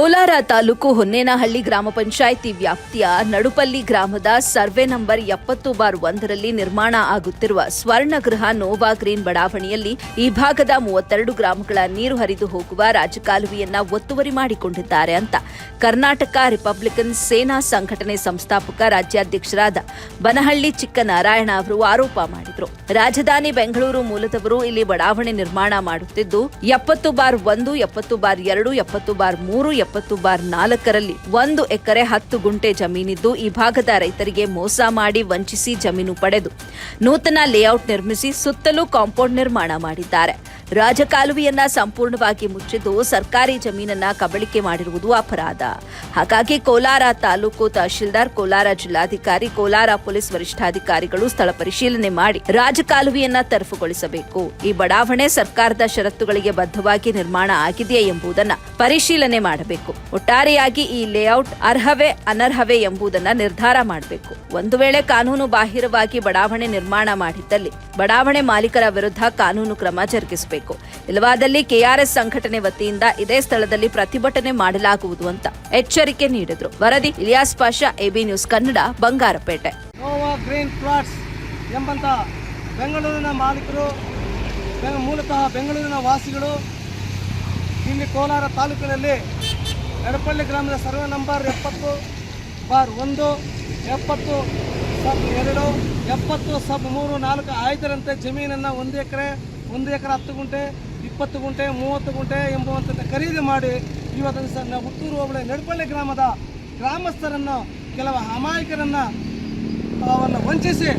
ಕೋಲಾರ ತಾಲೂಕು ಹೊನ್ನೇನಹಳ್ಳಿ ಗ್ರಾಮ ಪಂಚಾಯಿತಿ ವ್ಯಾಪ್ತಿಯ ನಡುಪಲ್ಲಿ ಗ್ರಾಮದ ಸರ್ವೆ ನಂಬರ್ ಎಪ್ಪತ್ತು ಬಾರ್ ಒಂದರಲ್ಲಿ ನಿರ್ಮಾಣ ಆಗುತ್ತಿರುವ ಸ್ವರ್ಣಗೃಹ ನೋವಾ ಗ್ರೀನ್ ಬಡಾವಣೆಯಲ್ಲಿ ಈ ಭಾಗದ ಮೂವತ್ತೆರಡು ಗ್ರಾಮಗಳ ನೀರು ಹರಿದು ಹೋಗುವ ರಾಜಕಾಲುವೆಯನ್ನ ಒತ್ತುವರಿ ಮಾಡಿಕೊಂಡಿದ್ದಾರೆ ಅಂತ ಕರ್ನಾಟಕ ರಿಪಬ್ಲಿಕನ್ ಸೇನಾ ಸಂಘಟನೆ ಸಂಸ್ಥಾಪಕ ರಾಜ್ಯಾಧ್ಯಕ್ಷರಾದ ಬನಹಳ್ಳಿ ಚಿಕ್ಕನಾರಾಯಣ ಅವರು ಆರೋಪ ಮಾಡಿದರು. ರಾಜಧಾನಿ ಬೆಂಗಳೂರು ಮೂಲದವರು ಇಲ್ಲಿ ಬಡಾವಣೆ ನಿರ್ಮಾಣ ಮಾಡುತ್ತಿದ್ದು, ಎಪ್ಪತ್ತು ಬಾರ್ ಒಂದು, ಎಪ್ಪತ್ತು ಬಾರ್ ಎರಡು, ಎಪ್ಪತ್ತು ಬಾರ್ ಮೂರು ಎಪ್ಪತ್ತು ಬಾರ್ ನಾಲ್ಕರಲ್ಲಿ ಒಂದು ಎಕರೆ ಹತ್ತು ಗುಂಟೆ ಜಮೀನಿದ್ದು ಈ ಭಾಗದ ರೈತರಿಗೆ ಮೋಸ ಮಾಡಿ ವಂಚಿಸಿ ಜಮೀನು ಪಡೆದು ನೂತನ ಲೇಔಟ್ ನಿರ್ಮಿಸಿ ಸುತ್ತಲೂ ಕಾಂಪೌಂಡ್ ನಿರ್ಮಾಣ ಮಾಡಿದ್ದಾರೆ. ರಾಜಕಾಲುವೆಯನ್ನ ಸಂಪೂರ್ಣವಾಗಿ ಮುಚ್ಚಿದ್ದು ಸರ್ಕಾರಿ ಜಮೀನನ್ನ ಕಬಳಿಕೆ ಮಾಡಿರುವುದು ಅಪರಾಧ. ಹಾಗಾಗಿ ಕೋಲಾರ ತಾಲೂಕು ತಹಶೀಲ್ದಾರ್, ಕೋಲಾರ ಜಿಲ್ಲಾಧಿಕಾರಿ, ಕೋಲಾರ ಪೊಲೀಸ್ ವರಿಷ್ಠಾಧಿಕಾರಿಗಳು ಸ್ಥಳ ಪರಿಶೀಲನೆ ಮಾಡಿ ರಾಜಕಾಲುವೆಯನ್ನ ತೆರವುಗೊಳಿಸಬೇಕು ಈ ಬಡಾವಣೆ ಸರ್ಕಾರದ ಷರತ್ತುಗಳಿಗೆ ಬದ್ಧವಾಗಿ ನಿರ್ಮಾಣ ಆಗಿದೆಯೇ ಎಂಬುದನ್ನ ಪರಿಶೀಲನೆ ಮಾಡಬೇಕು. ಒಟ್ಟಾರೆಯಾಗಿ ಈ ಲೇಔಟ್ ಅರ್ಹವೇ, ಅನರ್ಹವೇ ಎಂಬುದನ್ನ ನಿರ್ಧಾರ ಮಾಡಬೇಕು. ಒಂದು ವೇಳೆ ಕಾನೂನು ಬಾಹಿರವಾಗಿ ಬಡಾವಣೆ ನಿರ್ಮಾಣ ಮಾಡಿದ್ದಲ್ಲಿ ಬಡಾವಣೆ ಮಾಲೀಕರ ವಿರುದ್ಧ ಕಾನೂನು ಕ್ರಮ ಜರುಗಿಸಬೇಕು. ಇಲ್ಲವಾದಲ್ಲಿ ಕೆಆರ್ಎಸ್ ಸಂಘಟನೆ ವತಿಯಿಂದ ಇದೇ ಸ್ಥಳದಲ್ಲಿ ಪ್ರತಿಭಟನೆ ಮಾಡಲಾಗುವುದು ಅಂತ ಎಚ್ಚರಿಕೆ ನೀಡಿದ್ರು. ವರದಿ Ilyas Pasha, AB news Kannada, Bangarapete. Green plots ಎಂಬಂತ ಬೆಂಗಳೂರಿನ ಮಾಲೀಕರು ಮೂಲತಃ ಬೆಂಗಳೂರಿನ ವಾಸಿಗಳು ಇಲ್ಲಿ ಕೋಲಾರ ತಾಲೂಕಿನಲ್ಲಿ ಎಡಪಳ್ಳಿ ಗ್ರಾಮದ ಸರ್ವೆ ನಂಬರ್ ಎಪ್ಪತ್ತು ಬಾರ್ ಒಂದು, ಎಪ್ಪತ್ತು ಸಬ್ ಎರಡು, ಎಪ್ಪತ್ತು ಸಬ್ ಮೂರು ನಾಲ್ಕು ಐದರಂತೆ ಜಮೀನನ್ನು ಒಂದು ಎಕರೆ ಒಂದು ಎಕರೆ ಹತ್ತು ಗುಂಟೆ, ಇಪ್ಪತ್ತು ಗುಂಟೆ, ಮೂವತ್ತು ಗುಂಟೆ ಎಂಬುವಂಥದ್ದು ಖರೀದಿ ಮಾಡಿ ಇವತ್ತು ದಿವಸ ನಾವು ಹುಟ್ಟೂರು ಹೋಬಳಿ ನಡುಪಳ್ಳಿ ಗ್ರಾಮದ ಗ್ರಾಮಸ್ಥರನ್ನು, ಕೆಲವು ಅಮಾಯಕರನ್ನು, ಅವನ್ನು ವಂಚಿಸಿ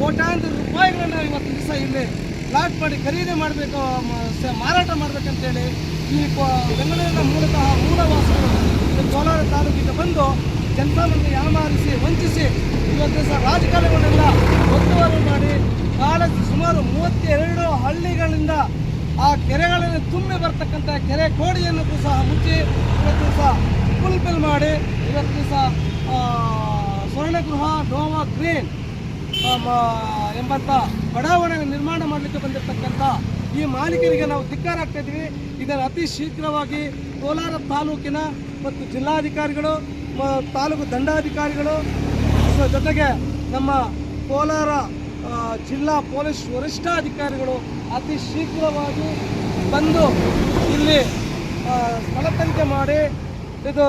ಕೋಟ್ಯಾಂತರ ರೂಪಾಯಿಗಳನ್ನು ಇವತ್ತು ದಿವಸ ಇಲ್ಲಿ ಪ್ಲಾಟ್ ಮಾಡಿ ಖರೀದಿ ಮಾಡಬೇಕು ಮಾರಾಟ ಮಾಡಬೇಕಂತೇಳಿ ಈ ಬೆಂಗಳೂರಿನ ಮೂಲತಃ ಮೂಲವಾಸಿಗಳು ಕೋಲಾರ ತಾಲೂಕಿಗೆ ಬಂದು ಜನಸಾಮಾನ್ಯ ಯಾಮಾರಿಸಿ, ವಂಚಿಸಿ ಇವತ್ತು ದಿವಸ ರಾಜಕಾರಣಗಳನ್ನೆಲ್ಲ ಒತ್ತುವರಿ ಮಾಡಿ ಕಾಲ ಸುಮಾರು ಮೂವತ್ತೆರಡು ಹಳ್ಳಿಗಳಿಂದ ಆ ಕೆರೆಗಳನ್ನು ತುಂಬಿ ಬರ್ತಕ್ಕಂಥ ಕೆರೆ ಕೋಡಿಯನ್ನು ಸಹ ಮುಚ್ಚಿ ಇವತ್ತು ದಿವಸ ಫುಲ್ಫಿಲ್ ಮಾಡಿ ಇವತ್ತು ದಿವಸ ಸ್ವರ್ಣಗೃಹ ನೋವಾ ಗ್ರೀನ್ ಎಂಬಂಥ ಬಡಾವಣೆ ನಿರ್ಮಾಣ ಮಾಡಲಿಕ್ಕೆ ಬಂದಿರತಕ್ಕಂಥ ಈ ಮಾಲೀಕರಿಗೆ ನಾವು ಧಿಕ್ಕಾರ ಆಗ್ತಾ ಇದ್ದೀವಿ. ಇದನ್ನು ಅತಿ ಶೀಘ್ರವಾಗಿ ಕೋಲಾರ ತಾಲೂಕಿನ ಮತ್ತು ಜಿಲ್ಲಾಧಿಕಾರಿಗಳು ತಾಲೂಕು ದಂಡಾಧಿಕಾರಿಗಳು, ಜೊತೆಗೆ ನಮ್ಮ ಕೋಲಾರ ಜಿಲ್ಲಾ ಪೊಲೀಸ್ ವರಿಷ್ಠಾಧಿಕಾರಿಗಳು ಅತಿ ಶೀಘ್ರವಾಗಿ ಬಂದು ಇಲ್ಲಿ ಸ್ಥಳ ತನಿಖೆ ಮಾಡಿ ಇದು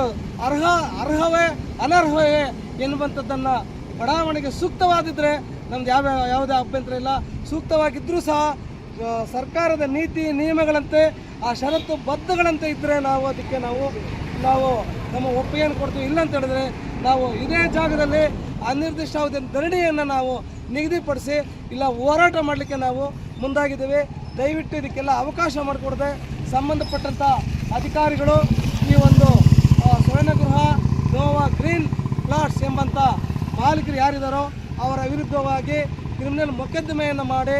ಅರ್ಹ, ಅರ್ಹವೇ, ಅನರ್ಹವೇ ಎನ್ನುವಂಥದ್ದನ್ನು ಬಡಾವಣೆಗೆ ಸೂಕ್ತವಾದಿದ್ರೆ ನಮ್ದು ಯಾವ, ಯಾವುದೇ ಅಭ್ಯಂತರ ಇಲ್ಲ. ಸೂಕ್ತವಾಗಿದ್ದರೂ ಸಹ ಸರ್ಕಾರದ ನೀತಿ, ನಿಯಮಗಳಂತೆ, ಆ ಷರತ್ತು ಬದ್ಧಗಳಂತೆ ಇದ್ದರೆ ನಾವು ಅದಕ್ಕೆ ನಾವು ನಾವು ನಮ್ಮ ಒಪ್ಪಿಗೆಯನ್ನು ಕೊಡ್ತೀವಿ. ಇಲ್ಲ ಅಂತ ಹೇಳಿದ್ರೆ ನಾವು ಇದೇ ಜಾಗದಲ್ಲಿ ಅನಿರ್ದಿಷ್ಟಾವಧಿ ಧರಣಿಯನ್ನು ನಾವು ನಿಗದಿಪಡಿಸಿ ಇಲ್ಲ ಹೋರಾಟ ಮಾಡಲಿಕ್ಕೆ ನಾವು ಮುಂದಾಗಿದ್ದೇವೆ. ದಯವಿಟ್ಟು ಇದಕ್ಕೆಲ್ಲ ಅವಕಾಶ ಮಾಡಿಕೊಡದೆ ಸಂಬಂಧಪಟ್ಟಂಥ ಅಧಿಕಾರಿಗಳು ಈ ಒಂದು ಸ್ವರ್ಣಗೃಹ ಗೋವಾ ಗ್ರೀನ್ ಪ್ಲಾಟ್ಸ್ ಎಂಬಂಥ ಮಾಲೀಕರು ಯಾರಿದ್ದಾರೋ ಅವರ ವಿರುದ್ಧವಾಗಿ ಕ್ರಿಮಿನಲ್ ಮೊಕದ್ದಮೆಯನ್ನು ಮಾಡಿ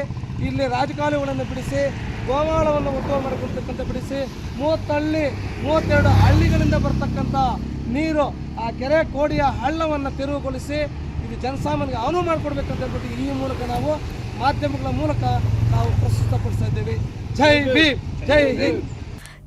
ಇಲ್ಲಿ ರಾಜಕಾಲುಗಳನ್ನು ಬಿಡಿಸಿ, ಗೋವಾಳವನ್ನು ಉದ್ಯೋಗ ಮಾಡಿಕೊಡ್ತಕ್ಕಂಥ ಬಿಡಿಸಿ ಮೂವತ್ತಳ್ಳಿ ಮೂವತ್ತೆರಡು ಹಳ್ಳಿಗಳಿಂದ ಬರ್ತಕ್ಕಂಥ ನೀರು, ಆ ಕೆರೆ, ಕೋಡಿಯ ಹಳ್ಳವನ್ನು ತೆರವುಗೊಳಿಸಿ ಇದು ಜನಸಾಮಾನ್ಯರಿಗೆ ಅನುವು ಮಾಡಿಕೊಡ್ಬೇಕಂತ ಹೇಳ್ಬಿಟ್ಟು ಈ ಮೂಲಕ ನಾವು ಮಾಧ್ಯಮಗಳ ಮೂಲಕ ನಾವು ಪ್ರಸ್ತುತಪಡಿಸ್ತಾ ಇದ್ದೇವೆ. ಜೈ ಭೀಮ್, ಜೈ ಹಿಂದ್.